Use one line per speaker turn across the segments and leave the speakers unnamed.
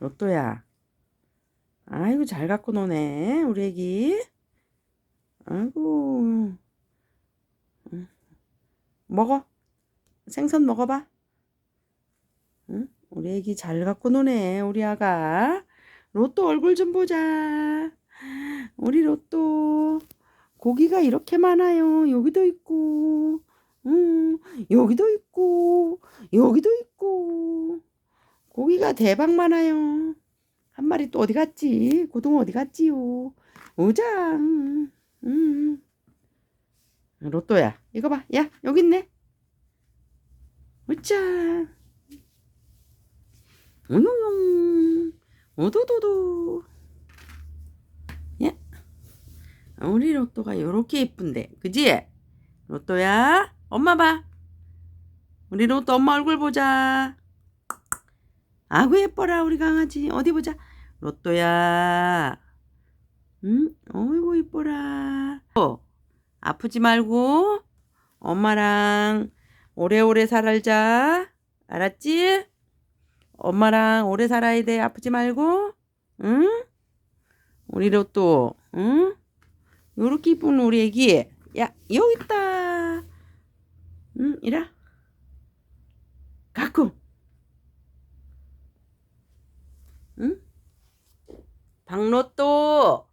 로또야. 아이고, 잘 갖고 노네, 우리 애기. 아이고. 응. 먹어. 생선 먹어봐. 응? 우리 애기 잘 갖고 노네, 우리 아가. 로또 얼굴 좀 보자. 우리 로또. 고기가 이렇게 많아요. 여기도 있고, 음, 여기도 있고, 여기도 있고. 고기가 대박 많아요. 한 마리 또 어디 갔지? 고등어 어디 갔지요? 오장. 음. 로또야, 이거 봐. 야, 여기 있네. 오장. 오용용. 오도도도. 야. 우리 로또가 요렇게 예쁜데. 그지? 로또야, 엄마 봐. 우리 로또 엄마 얼굴 보자. 아구 예뻐라 우리 강아지. 어디 보자. 로또야. 응? 어이구 이뻐라. 어, 아프지 말고 엄마랑 오래오래 살자. 알았지? 엄마랑 오래 살아야 돼. 아프지 말고. 응? 우리 로또. 응? 요렇게 이쁜 우리 애기. 야 여기 있다. 응 이라 가끔 응? 박로또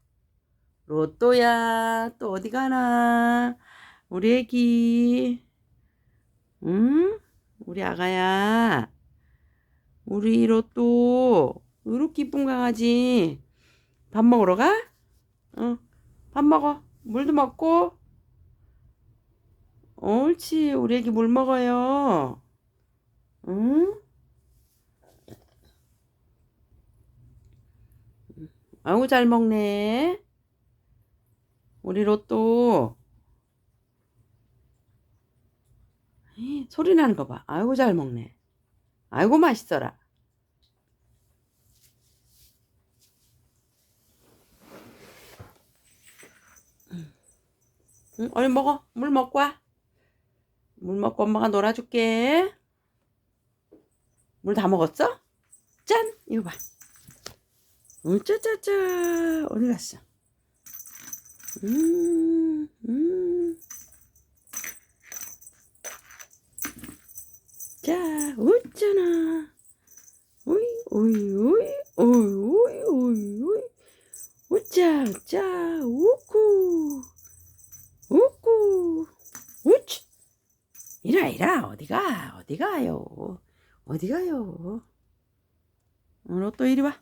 로또야 또 어디 가나 우리 애기 응? 우리 아가야 우리 로또 이렇게 이쁜 강아지 밥 먹으러 가? 응. 밥 먹어 물도 먹고 옳지 우리 애기 물 먹어요 응? 아우 잘 먹네. 우리 로또. 소리 나는 거 봐. 아이고 잘 먹네. 아이고 맛있어라. 응, 얼른 먹어. 물 먹고 와. 물 먹고 엄마가 놀아줄게. 물 다 먹었어? 짠! 이거 봐. 우짜짜짜 어디 갔어? 음, 음. 자, 웃잖아. 오이, 오이, 오이, 오이, 오이, 오이, 오이. 웃자, 웃자, 웃고, 웃고, 우치. 이라, 이라, 어디가, 어디 가요? 어디 가요? 어, 또 이리 와.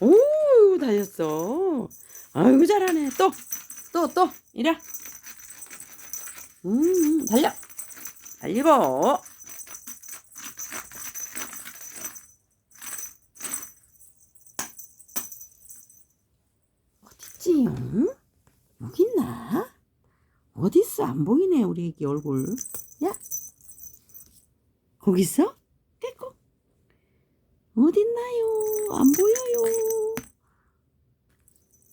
오, 달렸어. 아이고, 잘하네. 또, 또, 또, 이래. 음, 달려. 달리고. 어딨지, 응? 여기 있나? 어딨어? 안 보이네, 우리 애기 얼굴. 야, 거기 있어? 깨꼬. 어딨나요? 안 보여요.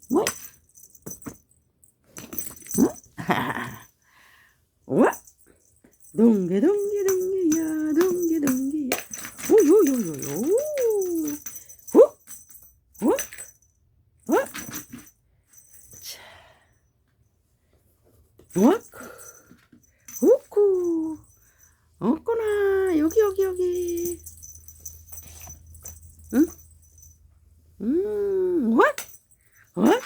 왜? 응? 와? 동게 동게 동게야 동게 동게야 오요요요요 어? 어? 어? 자와크 오쿠 없구나 여기 여기 여기 응? 음, what? what?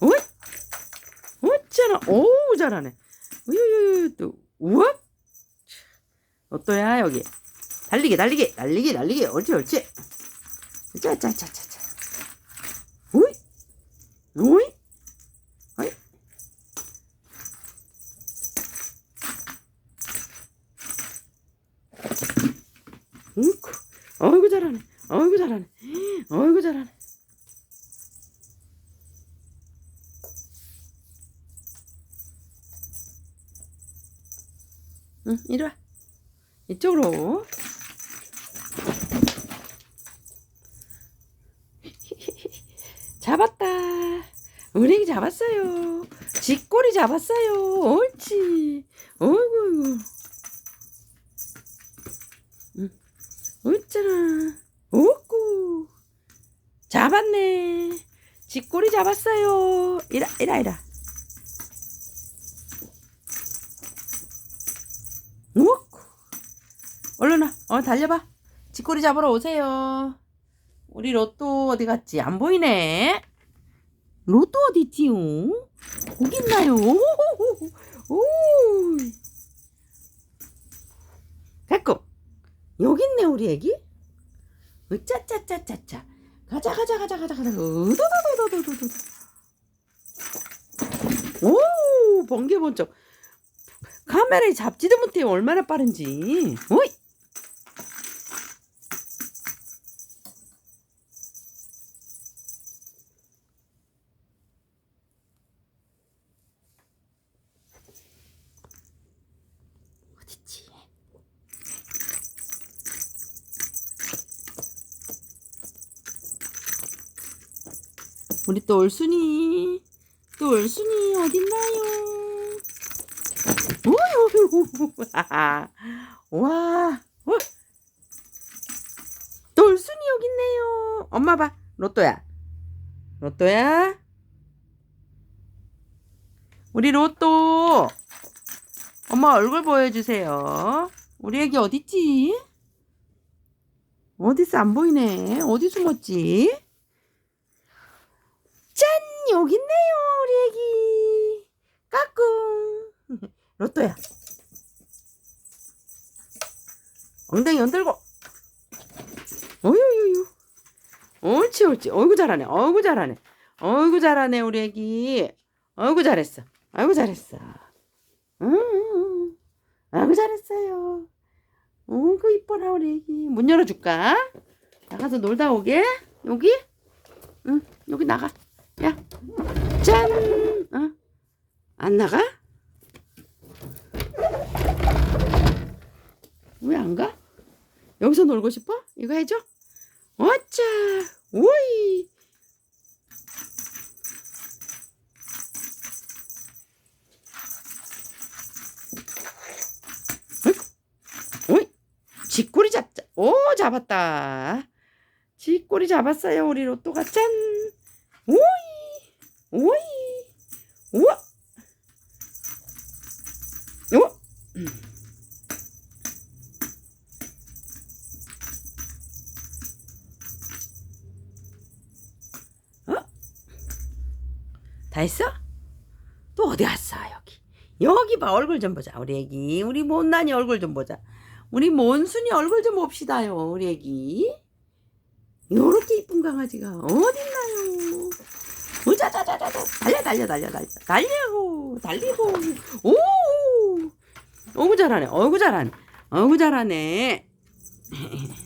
what? 어쩌나, 오, 잘하네. 우유유유, 또, what? 어떠야, 여기? 달리기, 달리기, 달리기, 달리기. 옳지, 옳지. 자. 오이? 오이? 어이구, 잘하네. 어이구, 잘하네. 어이구, 잘하네. 응, 이리 와. 이쪽으로. 잡았다. 은행이 잡았어요. 쥐꼬리 잡았어요. 옳지. 어이구, 응. 어있잖아. 웃고. 잡았네. 쥐꼬리 잡았어요. 이라, 이라, 이라. 얼른 와. 어, 달려봐. 쥐꼬리 잡으러 오세요. 우리 로또 어디 갔지? 안 보이네. 로또 어디 있지요? 거기 있나요? 오, 가끔 여기 있네 우리 애기. 으짜짜짜짜짜. 가자 가자 가자 가자 가자. 으도도도도도도. 오 번개 번쩍. 카메라에 잡지도 못해 얼마나 빠른지. 오이. 우리 또 올순이 또 올순이 어딨나요? 와 어? 또 올순이 여기 있네요 엄마 봐 로또야 로또야 우리 로또 엄마 얼굴 보여주세요 우리 애기 어딨지? 어디서 안 보이네 어디 숨었지? 짠! 여기 있네요 우리 애기. 까꿍. 로또야. 엉덩이 흔들고. 어유유유 옳지 옳지. 어이구 잘하네. 어이구 잘하네. 어이구 잘하네 우리 애기. 어이구 잘했어. 어이구 잘했어. 응 아이고 잘했어요. 어이구 이뻐라 우리 애기. 문 열어줄까? 나가서 놀다 오게? 여기? 응 여기 나가 야, 짠! 어? 안 나가? 왜 안 가? 여기서 놀고 싶어? 이거 해줘? 어짜! 오이! 쥐꼬리 잡자. 오, 잡았다. 쥐꼬리 잡았어요, 우리 로또가. 짠! 오이! 오이! 우와! 어? 다 했어? 또 어디 갔어, 여기? 여기 봐, 얼굴 좀 보자, 우리 애기. 우리 못난이 얼굴 좀 보자. 우리 몬순이 얼굴 좀 봅시다요, 우리 애기. 요렇게 이쁜 강아지가 어딨나요? 오자자자자자. 달려 달려 달려 달려. 달리고. 달리고. 오! 어구 잘하네. 어구 잘하네. 어구 잘하네